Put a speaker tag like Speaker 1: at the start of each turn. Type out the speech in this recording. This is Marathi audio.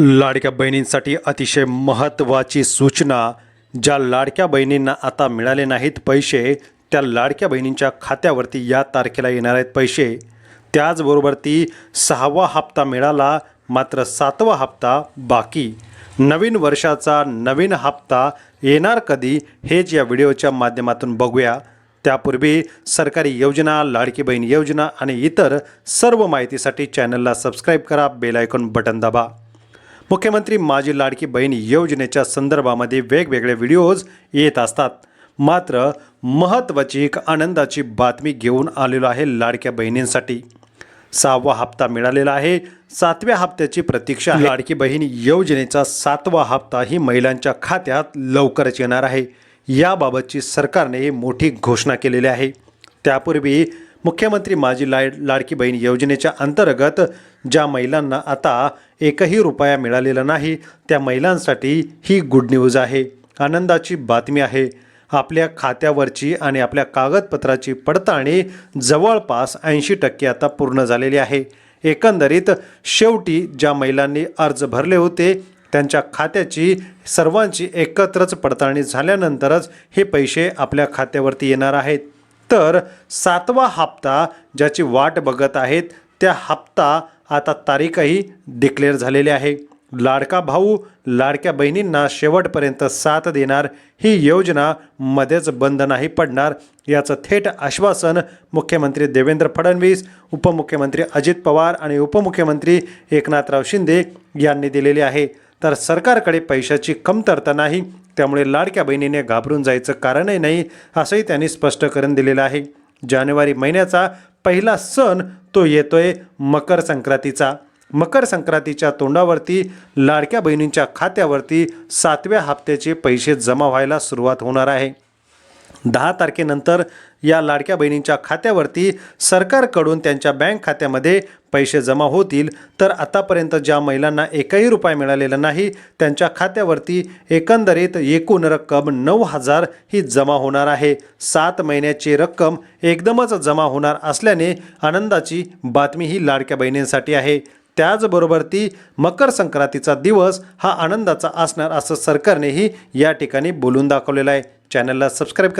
Speaker 1: लाडक्या बहिणींसाठी अतिशय महत्त्वाची सूचना ज्या लाडक्या बहिणींना आता मिळाले नाहीत पैसे त्या लाडक्या बहिणींच्या खात्यावरती या तारखेला येणार आहेत पैसे. त्याचबरोबर ती सहावा हप्ता मिळाला मात्र सातवा हप्ता बाकी. नवीन वर्षाचा नवीन हप्ता येणार कधी हेच या व्हिडिओच्या माध्यमातून बघूया. त्यापूर्वी सरकारी योजना लाडकी बहीण योजना आणि इतर सर्व माहितीसाठी चॅनलला सबस्क्राईब करा बेल आयकॉन बटन दाबा. मुख्यमंत्री माझी लाडकी बहीण योजनेच्या संदर्भामध्ये वेगवेगळे व्हिडिओज येत असतात. मात्र महत्त्वाची एक आनंदाची बातमी घेऊन आलेलो आहे लाडक्या बहिणींसाठी. सहावा हप्ता मिळालेला आहे. सातव्या हप्त्याची प्रतीक्षा लाडकी बहीण योजनेचा सातवा हप्ता ही महिलांच्या खात्यात लवकरच येणार आहे. याबाबतची सरकारने मोठी घोषणा केलेली आहे. त्यापूर्वी मुख्यमंत्री माझी लाड लाडकी बहीण योजनेच्या अंतर्गत ज्या महिलांना आता एकही रुपया मिळालेला नाही त्या महिलांसाठी ही गुड न्यूज आहे. आनंदाची बातमी आहे. आपल्या खात्यावरची आणि आपल्या कागदपत्राची पडताळणी जवळपास ऐंशी टक्के आता पूर्ण झालेली आहे. एकंदरीत शेवटी ज्या महिलांनी अर्ज भरले होते त्यांच्या खात्याची सर्वांची एकत्रच पडताळणी झाल्यानंतरच हे पैसे आपल्या खात्यावरती येणार आहेत. तर सातवा हप्ता ज्याची वाट बघत आहेत त्या हप्ता आता तारीखही डिक्लेअर झालेली आहे. लाडका भाऊ लाडक्या बहिणींना शेवटपर्यंत साथ देणार ही योजना मध्येच बंद नाही पडणार याचं थेट आश्वासन मुख्यमंत्री देवेंद्र फडणवीस उपमुख्यमंत्री अजित पवार आणि उपमुख्यमंत्री एकनाथराव शिंदे यांनी दिलेले आहे. तर सरकारकडे पैशाची कमतरता नाही त्यामुळे लाडक्या बहिणीने घाबरून जायचं कारणही नाही असंही त्यांनी स्पष्ट करून दिलेलं आहे. जानेवारी महिन्याचा पहिला सण तो येतोय मकर संक्रांतीचा. मकर संक्रांतीच्या तोंडावरती लाडक्या बहिणींच्या खात्यावरती सातव्या हप्त्याचे पैसे जमा व्हायला सुरुवात होणार आहे. दहा तारखेनंतर या लाडक्या बहिणींच्या खात्यावरती सरकारकडून त्यांच्या बँक खात्यामध्ये पैसे जमा होतील. तर आतापर्यंत ज्या महिलांना एकही रुपये मिळालेला नाही त्यांच्या खात्यावरती एकंदरीत एकूण रक्कम नऊ हजार ही जमा होणार आहे. सात महिन्याची रक्कम एकदमच जमा होणार असल्याने आनंदाची बातमी ही लाडक्या बहिणींसाठी आहे. त्याचबरोबर ती मकर संक्रांतीचा दिवस हा आनंदाचा असणार असं सरकारनेही या ठिकाणी बोलून दाखवलेला आहे. चॅनलला सबस्क्राईब करा.